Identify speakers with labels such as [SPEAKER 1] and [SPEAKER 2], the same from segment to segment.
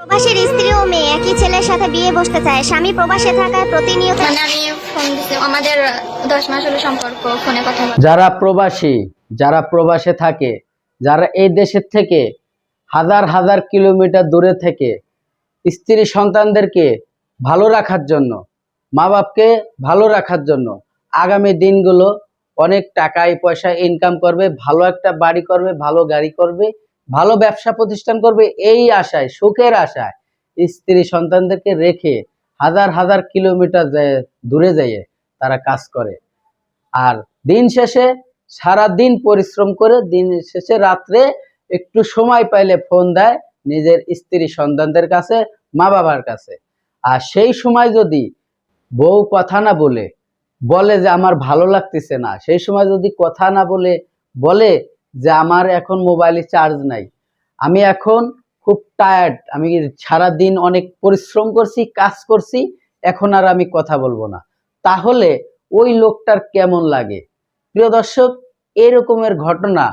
[SPEAKER 1] প্রবাসীর স্ত্রী ও মেয়ে একই ছেলের সাথে বিয়ে বসতে চায়। স্বামী প্রবাসে থাকায় প্রতিনিয়ত
[SPEAKER 2] মানে আমি ফোন দিছি। আমাদের দশ মাস হলো সম্পর্ক ফোনে কথা বলা।
[SPEAKER 3] যারা প্রবাসী যারা প্রবাসে থাকে যারা এই দেশের থেকে হাজার হাজার কিলোমিটার দূরে থেকে স্ত্রী সন্তানদেরকে ভালো রাখার জন্য মা বাপকে ভালো রাখার জন্য আগামী দিনগুলো অনেক টাকায় পয়সা ইনকাম করবে ভালো একটা বাড়ি করবে ভালো গাড়ি করবে ভালো ব্যবসা প্রতিষ্ঠান করবে এই আশায়, সুখের আশায় স্ত্রী সন্তানদেরকে রেখে হাজার হাজার কিলোমিটার দূরে যাইয়ে তারা কাজ করে। আর দিন শেষে সারা দিন পরিশ্রম করে দিন শেষে রাত্রে একটু সময় পাইলে ফোন দেয় নিজের স্ত্রী সন্তানদের কাছে মা বাবার কাছে। আর সেই সময় যদি বউ কথা না বলে বলে যে আমার ভালো লাগতেছে না, সেই সময় যদি কথা না বলে বলে যে আমার এখন মোবাইলে চার্জ নাই। আমি এখন খুব টায়ার্ড আমি সারা দিন অনেক পরিশ্রম করছি, কাজ করছি, এখন আর আমি কথা বলব না। তাহলে ওই লোকটার কেমন লাগে? প্রিয় দর্শক, এরকমের ঘটনা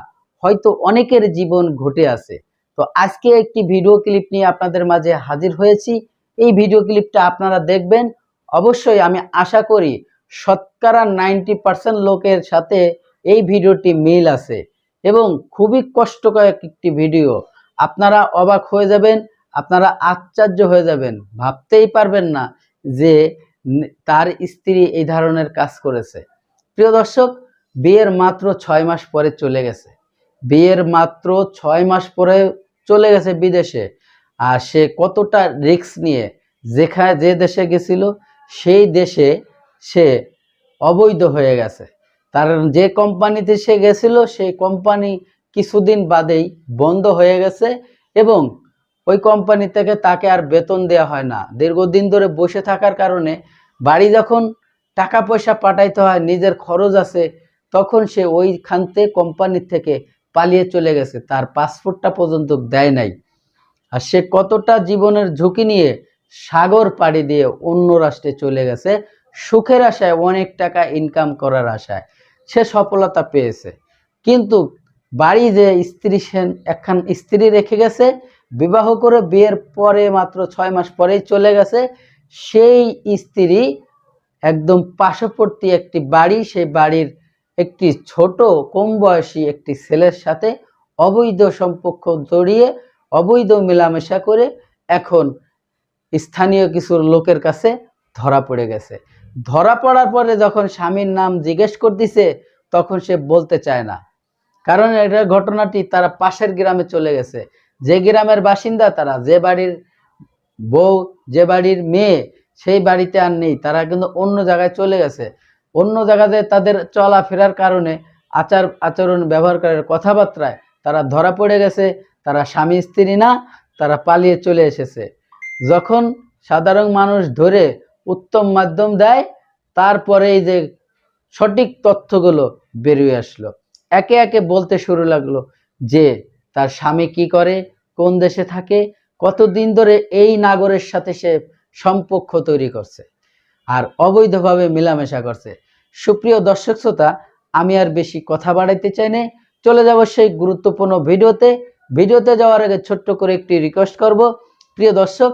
[SPEAKER 3] হয়তো অনেকের জীবন ঘটে আছে। তো আজকে একটি ভিডিও ক্লিপ নিয়ে আপনাদের মাঝে হাজির হয়েছি। এই ভিডিও ক্লিপটা আপনারা দেখবেন। অবশ্যই আমি আশা করি শতকরা নাইনটি পার্সেন্ট লোকের সাথে এই ভিডিওটি মিল আছে। এবং খুবই কষ্টকর একটি ভিডিও। আপনারা অবাক হয়ে যাবেন, আপনারা আশ্চর্য হয়ে যাবেন। ভাবতেই পারবেন না যে তার স্ত্রী এই ধরনের কাজ করেছে। প্রিয় দর্শক, বিয়ের মাত্র ছয় মাস পরে চলে গেছে। বিয়ের মাত্র ছয় মাস পরে চলে গেছে বিদেশে। আর সে কতটা রিস্ক নিয়ে যেখানে যে দেশে গেছিল, সেই দেশে সে অবৈধ হয়ে গেছে। তার যে কোম্পানিতে সে গেছিল সেই কোম্পানি কিছুদিন বাদেই বন্ধ হয়ে গেছে এবং ওই কোম্পানি থেকে তাকে আর বেতন দেওয়া হয় না। দীর্ঘদিন ধরে বসে থাকার কারণে বাড়ি যখন টাকা পয়সা পাঠাইতে হয়, নিজের খরচ আছে, তখন সে ওইখান থেকে কোম্পানির থেকে পালিয়ে চলে গেছে। তার পাসপোর্টটা পর্যন্ত দেয় নাই। আর সে কতটা জীবনের ঝুঁকি নিয়ে সাগর পাড়ি দিয়ে অন্য রাষ্ট্রে চলে গেছে, সুখের আশায় অনেক টাকা ইনকাম করার আশায়। সে সফলতা পেয়েছে। কিন্তু বাড়ি যে স্ত্রী সেন একখান স্ত্রী রেখে গেছে, বিবাহ করে বিয়ের পরে মাত্র ছয় মাস পরেই চলে গেছে, সেই স্ত্রী একদম পার্শ্ববর্তী একটি বাড়ি সেই বাড়ির একটি ছোট, কম বয়সী একটি ছেলের সাথে অবৈধ সম্পর্ক জড়িয়ে, অবৈধ মেলামেশা করে এখন স্থানীয় কিছু লোকের কাছে ধরা পড়ে গেছে। ধরা পড়ার পরে যখন স্বামীর নাম জিজ্ঞেস করতেছে, তখন সে বলতে চায় না। কারণ এটা ঘটনাটি তারা পাশের গ্রামে চলে গেছে। যে গ্রামের বাসিন্দা তারা, যে বাড়ির বউ, যে বাড়ির মেয়ে, সেই বাড়িতে আর নেই। তারা কিন্তু অন্য জায়গায় চলে গেছে। অন্য জায়গাতে তাদের চলাফেরার কারণে আচার, আচরণ ব্যবহার করার কথাবার্তায় তারা ধরা পড়ে গেছে। তারা স্বামী, স্ত্রী না, তারা পালিয়ে চলে এসেছে। যখন সাধারণ মানুষ ধরে উত্তম মাধ্যম দেয়, তারপরে এই যে সঠিক তথ্যগুলো বেরিয়ে আসলো। একে একে বলতে শুরু লাগল যে, তার স্বামী কি করে, কোন দেশে থাকে, কতদিন ধরে এই নাগরের সাথে সে সম্পর্ক তৈরি করছে, আর অবৈধভাবে মেলামেশা করছে। সুপ্রিয় দর্শক শ্রোতা, আমি আর বেশি কথা বাড়াইতে চাই না। চলে যাব সেই গুরুত্বপূর্ণ ভিডিওতে। ভিডিওতে যাওয়ার আগে ছোট্ট করে একটি রিকোয়েস্ট করব। প্রিয় দর্শক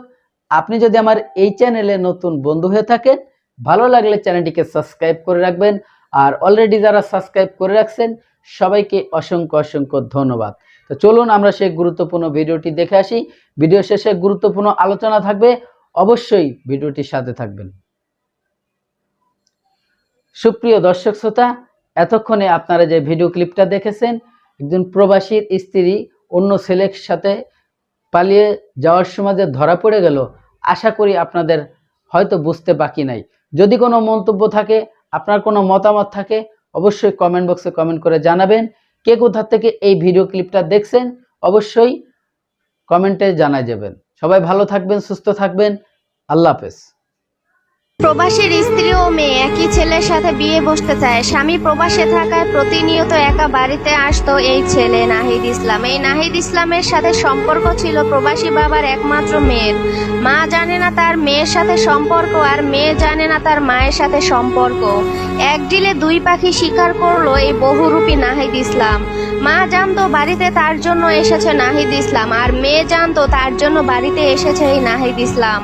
[SPEAKER 3] আপনি যদি আমার এই চ্যানেলে নতুন বন্ধু হয়ে থাকেন, ভালো লাগলে চ্যানেলটিকে সাবস্ক্রাইব করে রাখবেন। আর অলরেডি যারা সাবস্ক্রাইব করে রাখছেন, সবাইকে অসংখ্য অসংখ্য ধন্যবাদ। তো চলুন আমরা সেই গুরুত্বপূর্ণ ভিডিওটি দেখে আসি। ভিডিও শেষে গুরুত্বপূর্ণ আলোচনা থাকবে। অবশ্যই ভিডিওটির সাথে থাকবেন। সুপ্রিয় দর্শক শ্রোতা, এতক্ষণে আপনারা যে ভিডিও ক্লিপটা দেখেছেন, একজন প্রবাসীর স্ত্রী অন্য ছেলের সাথে পালিয়ে যাওয়ার সময় যে ধরা পড়ে গেল আশা করি আপনাদের হয়তো বুঝতে বাকি নাই। যদি কোনো মন্তব্য থাকে, আপনার কোনো মতামত থাকে, অবশ্যই কমেন্ট বক্সে কমেন্ট করে জানাবেন। কে কোথা থেকে এই ভিডিও ক্লিপটা দেখছেন, অবশ্যই কমেন্টে জানা যাবেন। সবাই ভালো থাকবেন, সুস্থ থাকবেন। আল্লাহ হাফেজ।
[SPEAKER 1] প্রবাসীর স্ত্রী ও মেয়ে একই ছেলের সাথে বিয়ে বসতে চায়। স্বামী প্রবাসে থাকায় প্রতিনিয়ত একা বাড়িতে আসতো এই ছেলে নাহিদ ইসলাম। এই নাহিদ ইসলামের সাথে সম্পর্ক ছিল প্রবাসী বাবার একমাত্র মেয়ের। মা জানে না তার মেয়ের সাথে সম্পর্ক আর মেয়ে জানে না তার মায়ের সাথে সম্পর্ক। এক ডিলে দুই পাখি শিকার করল এই বহুরূপী নাহিদ ইসলাম। মা জানতো বাড়িতে তার জন্য এসেছে নাহিদ ইসলাম আর মেয়ে জানতো তার জন্য বাড়িতে এসেছে এই নাহিদ ইসলাম।